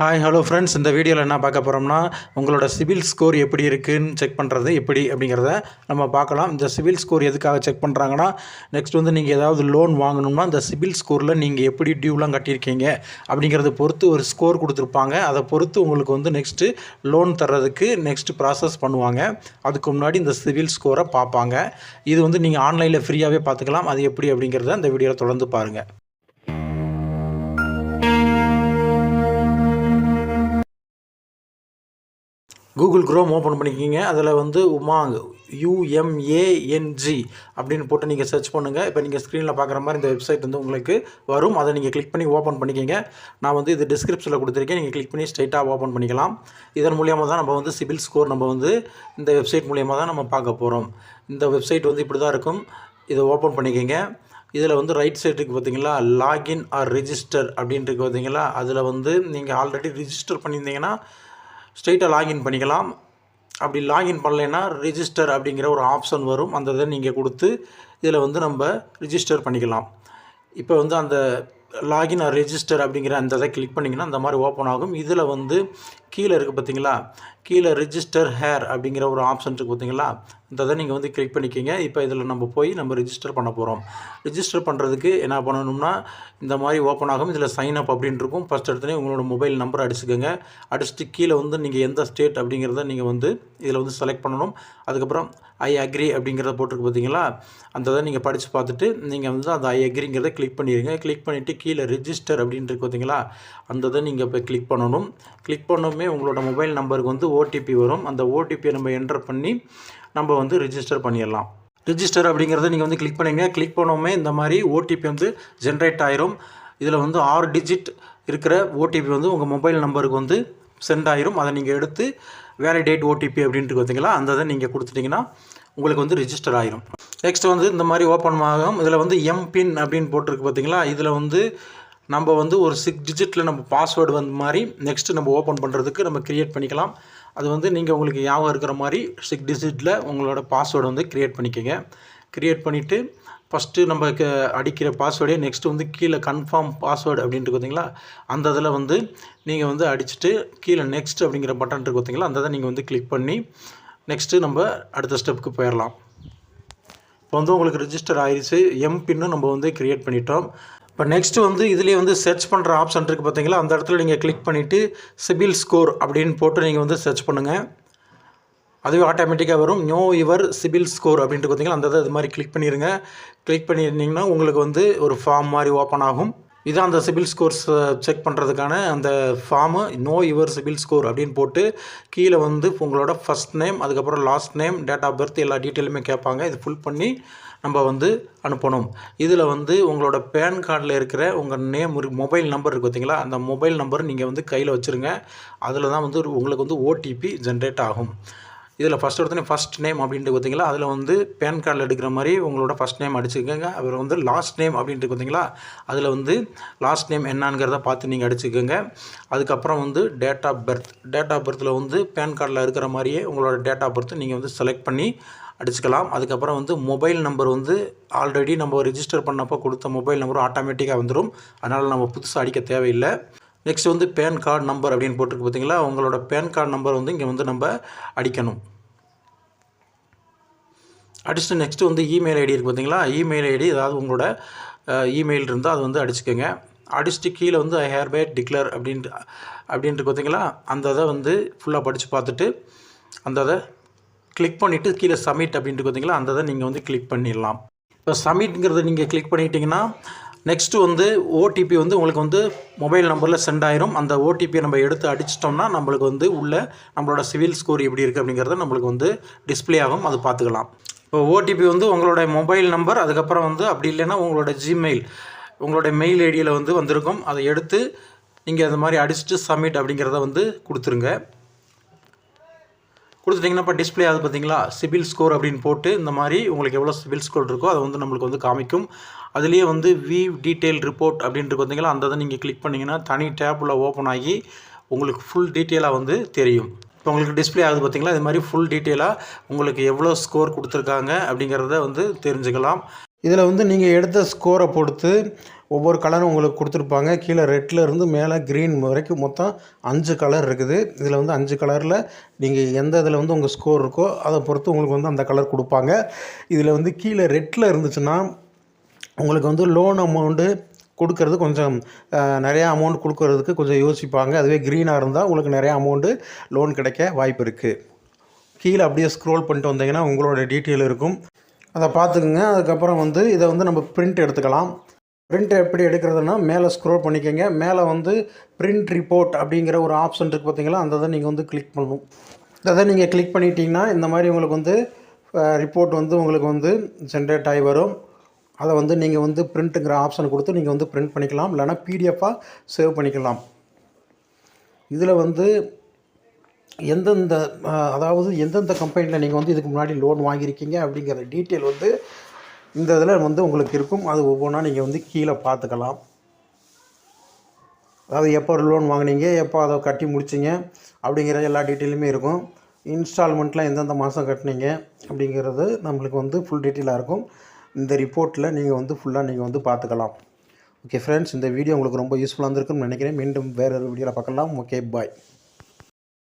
Hi hello friends இந்த வீடியோவில் என்ன பார்க்க போகிறோம்னா உங்களோட சிவில் ஸ்கோர் எப்படி இருக்குதுன்னு செக் பண்ணுறது எப்படி அப்படிங்கிறத நம்ம பார்க்கலாம். இந்த சிவில் ஸ்கோர் எதுக்காக செக் பண்ணுறாங்கன்னா நெக்ஸ்ட் வந்து நீங்கள் ஏதாவது லோன் வாங்கணும்னா இந்த சிவில் ஸ்கோரில் நீங்கள் எப்படி டியூலாம் கட்டியிருக்கீங்க அப்படிங்கிறத பொறுத்து ஒரு ஸ்கோர் கொடுத்துருப்பாங்க. அதை பொறுத்து உங்களுக்கு வந்து நெக்ஸ்ட்டு லோன் தர்றதுக்கு நெக்ஸ்ட்டு ப்ராசஸ் பண்ணுவாங்க. அதுக்கு முன்னாடி இந்த சிவில் ஸ்கோரை பார்ப்பாங்க. இது வந்து நீங்கள் ஆன்லைனில் ஃப்ரீயாகவே பார்த்துக்கலாம். அது எப்படி அப்படிங்கிறத இந்த வீடியோவில் தொடர்ந்து பாருங்கள் கூகுள் க்ரோம் ஓப்பன் பண்ணிக்கிங்க. அதில் வந்து உமாங் யூஎம்ஏஎன்ஜி அப்படின்னு போட்டு நீங்கள் சர்ச் பண்ணுங்கள் இப்போ நீங்கள் ஸ்க்ரீனில் பார்க்குற மாதிரி இந்த வெப்சைட் வந்து உங்களுக்கு வரும். அதை நீங்கள் கிளிக் பண்ணி ஓப்பன் பண்ணிக்கிங்க. நான் வந்து இது டிஸ்கிரிப்ஷனில் கொடுத்துருக்கேன். நீங்கள் கிளிக் பண்ணி ஸ்ட்ரைட்டாக ஓப்பன் பண்ணிக்கலாம். இதன் மூலியமாக தான் நம்ம வந்து சிபில் ஸ்கோர் நம்ம வந்து இந்த வெப்சைட் மூலியமாக தான் நம்ம பார்க்க போகிறோம் இந்த வெப்சைட் வந்து இப்படி தான் இருக்கும். இதை ஓப்பன் பண்ணிக்கிங்க. இதில் வந்து ரைட் சைடுக்கு பார்த்தீங்களா லாகின் ஆர் ரிஜிஸ்டர் அப்படின்ட்டு பார்த்தீங்களா அதில் வந்து நீங்கள் ஆல்ரெடி ரிஜிஸ்டர் பண்ணியிருந்தீங்கன்னா ஸ்ட்ரெயிட்டாக லாகின் பண்ணிக்கலாம். அப்படி லாகின் பண்ணலைன்னா ரிஜிஸ்டர் அப்படிங்கிற ஒரு ஆப்ஷன் வரும். அந்த இதை நீங்கள் கொடுத்து இதில் வந்து நம்ம ரிஜிஸ்டர் பண்ணிக்கலாம். இப்போ வந்து அந்த லாகின் ஆர் ரெஜிஸ்டர் அப்படிங்கிற அந்த இதை கிளிக் பண்ணிங்கன்னா அந்த மாதிரி ஓப்பன் ஆகும். இதில் வந்து கீழே இருக்குது பார்த்தீங்களா? கீழே ரிஜிஸ்டர் ஹேர் அப்படிங்கிற ஒரு ஆப்ஷன் இருக்குது பார்த்தீங்களா? இந்த இதை நீங்கள் வந்து கிளிக் பண்ணிக்கிங்க. இப்போ இதில் நம்ம போய் நம்ம ரிஜிஸ்டர் பண்ண போகிறோம் ரிஜிஸ்டர் பண்ணுறதுக்கு என்ன பண்ணணும்னா இந்த மாதிரி ஓப்பன் ஆகும். இதில் சைன் அப் அப்படின்னு இருக்கும். ஃபஸ்ட் எடுத்துனே உங்களோட மொபைல் நம்பர் அடிச்சுக்கோங்க. அடிச்சுட்டு கீழே வந்து நீங்கள் எந்த ஸ்டேட் அப்படிங்கிறத நீங்கள் வந்து இதில் வந்து செலக்ட் பண்ணணும். அதுக்கப்புறம் ஐ அக்ரி அப்படிங்கிறத போட்டிருக்கு பார்த்தீங்களா? அந்த இதை நீங்கள் படித்து பார்த்துட்டு நீங்கள் வந்து அந்த ஐ அக்ரிங்கிறத கிளிக் பண்ணிடுங்க. கிளிக் பண்ணிவிட்டு கீழே ரிஜிஸ்டர் அப்படின்ட்டு இருக்கு பார்த்தீங்களா? அந்த இதை நீங்கள் இப்போ கிளிக் பண்ணணும். கிளிக் பண்ணவுமே உங்களோட மொபைல் நம்பருக்கு வந்து ஓடிபி வரும். அந்த ஓடிபியை நம்ம என்டர் பண்ணி நம்ம வந்து ரிஜிஸ்டர் பண்ணிடலாம். ரிஜிஸ்டர் அப்படிங்கிறத நீங்கள் வந்து கிளிக் பண்ணிங்க கிளிக் பண்ணோமே இந்த மாதிரி ஓடிபி வந்து ஜென்ரேட் ஆயிரும். இதில் வந்து ஆறு டிஜிட் இருக்கிற ஓடிபி வந்து உங்கள் மொபைல் நம்பருக்கு வந்து சென்ட் ஆயிரும். அதை நீங்கள் எடுத்து வேலிடேட் ஓடிபி அப்படின்ட்டு பார்த்தீங்களா அந்த இதை நீங்கள் கொடுத்துட்டிங்கன்னா உங்களுக்கு வந்து ரிஜிஸ்டர் ஆயிரும். நெக்ஸ்ட் வந்து இந்த மாதிரி ஓப்பன் ஆகும் இதில் வந்து எம்பின் அப்படின்னு போட்டிருக்கு பார்த்தீங்களா இதில் வந்து நம்ம வந்து ஒரு சிக்ஸ் டிஜிட்டில் நம்ம பாஸ்வேர்டு வந்த மாதிரி நெக்ஸ்ட்டு நம்ம ஓப்பன் பண்ணுறதுக்கு நம்ம க்ரியேட் பண்ணிக்கலாம். அது வந்து நீங்கள் உங்களுக்கு ஞாபகம் இருக்கிற மாதிரி சிக்ஸ் டிஜிட்டில் உங்களோட பாஸ்வேர்டு வந்து க்ரியேட் பண்ணிக்கோங்க. க்ரியேட் பண்ணிவிட்டு ஃபஸ்ட்டு நம்ம க அடிக்கிற பாஸ்வேர்டே நெக்ஸ்ட்டு வந்து கீழே கன்ஃபார்ம் பாஸ்வேர்டு அப்படின்ட்டு பார்த்தீங்களா அந்த இதில் வந்து நீங்கள் வந்து அடிச்சுட்டு கீழே நெக்ஸ்ட் அப்படிங்கிற பட்டன் இருக்கு பார்த்தீங்களா அந்த இதை நீங்கள் வந்து கிளிக் பண்ணி நெக்ஸ்ட்டு நம்ம அடுத்த ஸ்டெப்புக்கு போயிடலாம் இப்போ வந்து உங்களுக்கு ரிஜிஸ்டர் ஆயிடுச்சு எம் பின்னும் நம்ம வந்து க்ரியேட் பண்ணிட்டோம். இப்போ நெக்ஸ்ட்டு வந்து இதுலேயே வந்து சர்ச் பண்ணுற ஆப்ஷன் இருக்குது பார்த்தீங்களா? அந்த இடத்துல நீங்கள் கிளிக் பண்ணிவிட்டு சிபில் ஸ்கோர் அப்படின்னு போட்டு நீங்கள் வந்து சர்ச் பண்ணுங்கள் அதுவே ஆட்டோமேட்டிக்காக வரும். நோ யுவர் சிபில் ஸ்கோர் அப்படின்ட்டு பார்த்தீங்களா? அந்த இதை இது மாதிரி கிளிக் பண்ணிடுங்க கிளிக் பண்ணியிருந்தீங்கன்னா உங்களுக்கு வந்து ஒரு ஃபார்ம் மாதிரி ஓப்பன் ஆகும். இதான் அந்த சிபில் ஸ்கோர்ஸ் செக் பண்ணுறதுக்கான அந்த form know your CIBIL score அப்படின்னு போட்டு கீழே வந்து உங்களோட ஃபஸ்ட் நேம் அதுக்கப்புறம் last name date of birth எல்லா டீட்டெயிலுமே கேட்பாங்க. இது ஃபுல் பண்ணி நம்ம வந்து அனுப்பணும். இதில் வந்து உங்களோட பேன் கார்டில் இருக்கிற உங்கள் நேம் மொபைல் நம்பர் இருக்குது பார்த்தீங்களா அந்த மொபைல் நம்பர் நீங்கள் வந்து கையில் வச்சுருங்க. அதில் தான் வந்து உங்களுக்கு வந்து ஓடிபி ஜென்ரேட் ஆகும். இதில் ஃபஸ்ட் ஒருத்தனே ஃபஸ்ட் நேம் அப்படின்ட்டு பார்த்தீங்களா அதில் வந்து பேன் கார்டில் எடுக்கிற மாதிரி உங்களோட ஃபஸ்ட் நேம் அடிச்சுக்கோங்க. அப்புறம் வந்து லாஸ்ட் நேம் அப்படின்ட்டு பார்த்தீங்களா அதில் வந்து லாஸ்ட் நேம் என்னங்கிறத பார்த்து நீங்கள் அடிச்சுக்கோங்க. அதுக்கப்புறம் வந்து date of birth date of பர்த்தில் வந்து பேன் கார்டில் இருக்கிற மாதிரியே உங்களோட டேட் ஆஃப் பர்த் நீங்கள் வந்து செலக்ட் பண்ணி அடிச்சுக்கலாம். அதுக்கப்புறம் வந்து மொபைல் நம்பர் வந்து ஆல்ரெடி நம்ம ரிஜிஸ்டர் பண்ணப்போ கொடுத்த மொபைல் நம்பரும் ஆட்டோமேட்டிக்காக வந்துடும் அதனால் நம்ம புதுசாக அடிக்க தேவையில்லை. நெக்ஸ்ட் வந்து பேன் கார்டு நம்பர் அப்படின்னு போட்டிருக்கு பார்த்தீங்களா உங்களோட பேன் கார்டு நம்பர் வந்து இங்கே வந்து நம்ம அடிக்கணும். அடிச்சுட்டு நெக்ஸ்ட்டு வந்து இமெயில் ஐடி இருக்குது பார்த்தீங்களா இமெயில் ஐடி ஏதாவது உங்களோட இமெயில் இருந்தால் அது வந்து அடிச்சுக்கோங்க. அடிச்சுட்டு கீழே வந்து ஐ ஹேர் பை டிக்ளர் அப்படின்ட்டு அப்படின்ட்டு பார்த்தீங்களா அந்த இதை வந்து ஃபுல்லாக படித்து பார்த்துட்டு அந்த இதை கிளிக் பண்ணிவிட்டு கீழே சப்மிட் அப்படின்ட்டு பார்த்தீங்களா அந்த தான் நீங்கள் வந்து கிளிக் பண்ணிடலாம். இப்போ சப்மிட்ங்கிறத நீங்கள் கிளிக் பண்ணிட்டீங்கன்னா நெக்ஸ்ட்டு வந்து ஓடிபி வந்து உங்களுக்கு வந்து மொபைல் நம்பரில் சென்ட் ஆயிரும். அந்த ஓடிபியை நம்ம எடுத்து அடிச்சிட்டோம்னா நம்மளுக்கு வந்து உள்ள நம்மளோட சிவில் ஸ்கோர் எப்படி இருக்குது அப்படிங்கிறத நம்மளுக்கு வந்து டிஸ்பிளே ஆகும். அது பார்த்துக்கலாம். இப்போ ஓடிபி வந்து உங்களோட மொபைல் நம்பர் அதுக்கப்புறம் வந்து அப்படி இல்லைன்னா உங்களோட ஜிமெயில் உங்களோட மெயில் ஐடியில் வந்து வந்திருக்கும். அதை எடுத்து நீங்கள் அந்த மாதிரி அடிச்சுட்டு சப்மிட் அப்படிங்கிறத வந்து கொடுத்துருங்க. கொடுத்துட்டிங்கன்னா இப்போ டிஸ்பிளே ஆகுது பார்த்தீங்களா? சிபில் ஸ்கோர் அப்படின்னு போட்டு இந்த மாதிரி உங்களுக்கு எவ்வளோ சிபில் ஸ்கோர் இருக்கோ அதை வந்து நம்மளுக்கு வந்து காமிக்கும். அதுலேயே வந்து வி டீட்டெயில் ரிப்போர்ட் அப்படின்ட்டு பார்த்தீங்களா? அந்த இதை நீங்கள் கிளிக் பண்ணிங்கன்னா தனி டேப்பில் ஓப்பன் ஆகி உங்களுக்கு ஃபுல் டீட்டெயிலாக வந்து தெரியும். இப்போ உங்களுக்கு டிஸ்பிளே ஆகுது பார்த்தீங்களா? இது மாதிரி ஃபுல் டீட்டெயிலாக உங்களுக்கு எவ்வளோ ஸ்கோர் கொடுத்துருக்காங்க அப்படிங்கிறத வந்து தெரிஞ்சுக்கலாம். இதில் வந்து நீங்கள் எடுத்த ஸ்கோரை பொறுத்து ஒவ்வொரு கலரும் உங்களுக்கு கொடுத்துருப்பாங்க. கீழே ரெட்டில் இருந்து மேலே க்ரீன் வரைக்கும் மொத்தம் அஞ்சு கலர் இருக்குது. இதில் வந்து அஞ்சு கலரில் நீங்கள் எந்த இதில் வந்து உங்கள் ஸ்கோர் இருக்கோ அதை பொறுத்து உங்களுக்கு வந்து அந்த கலர் கொடுப்பாங்க. இதில் வந்து கீழே ரெட்டில் இருந்துச்சுன்னா உங்களுக்கு வந்து லோன் அமௌண்ட்டு கொடுக்கறது கொஞ்சம் நிறையா அமௌண்ட் கொடுக்கறதுக்கு கொஞ்சம் யோசிப்பாங்க. அதுவே க்ரீனாக இருந்தால் உங்களுக்கு நிறையா அமௌண்ட்டு லோன் கிடைக்க வாய்ப்பு இருக்குது கீழே அப்படியே ஸ்க்ரோல் பண்ணிட்டு வந்தீங்கன்னா உங்களோட டீட்டெயில் இருக்கும். அதை பார்த்துக்குங்க. அதுக்கப்புறம் வந்து இதை வந்து நம்ம பிரிண்ட் எடுத்துக்கலாம். பிரிண்ட் எப்படி எடுக்கிறதுனா மேலே ஸ்க்ரோல் பண்ணிக்கோங்க. மேலே வந்து பிரிண்ட் ரிப்போர்ட் அப்படிங்கிற ஒரு ஆப்ஷன் இருக்குது பார்த்தீங்களா? அந்த இதை நீங்கள் வந்து கிளிக் பண்ணணும். அதை நீங்கள் கிளிக் பண்ணிட்டீங்கன்னா இந்த மாதிரி உங்களுக்கு வந்து ரிப்போர்ட் வந்து உங்களுக்கு வந்து ஜென்ரேட் ஆகி வரும். அதை வந்து நீங்கள் வந்து பிரிண்ட்டுங்கிற ஆப்ஷன் கொடுத்து நீங்கள் வந்து பிரிண்ட் பண்ணிக்கலாம். இல்லைனா பிடிஎஃபாக சேவ் பண்ணிக்கலாம். இதில் வந்து எந்தெந்த அதாவது எந்தெந்த கம்பெனியில் நீங்கள் வந்து இதுக்கு முன்னாடி லோன் வாங்கியிருக்கீங்க அப்படிங்கிற டீட்டெயில் வந்து இந்த இதில் வந்து உங்களுக்கு இருக்கும். அது ஒவ்வொன்றா நீங்கள் வந்து கீழே பார்த்துக்கலாம். அதாவது எப்போ லோன் வாங்குனீங்க எப்போ அதை கட்டி முடிச்சிங்க அப்படிங்கிற எல்லா டீட்டெயிலுமே இருக்கும். இன்ஸ்டால்மெண்ட்டில் எந்தெந்த மாதம் கட்டினீங்க அப்படிங்கிறது நம்மளுக்கு வந்து ஃபுல் டீட்டெயிலாக இருக்கும். இந்த ரிப்போர்ட்டில் நீங்கள் வந்து ஃபுல்லாக நீங்கள் வந்து பார்த்துக்கலாம். ஓகே ஃப்ரெண்ட்ஸ் இந்த வீடியோ உங்களுக்கு ரொம்ப யூஸ்ஃபுல்லாக இருந்திருக்குன்னு நினைக்கிறேன். மீண்டும் வேறு ஒரு வீடியோவில் பார்க்கலாம். Okay bye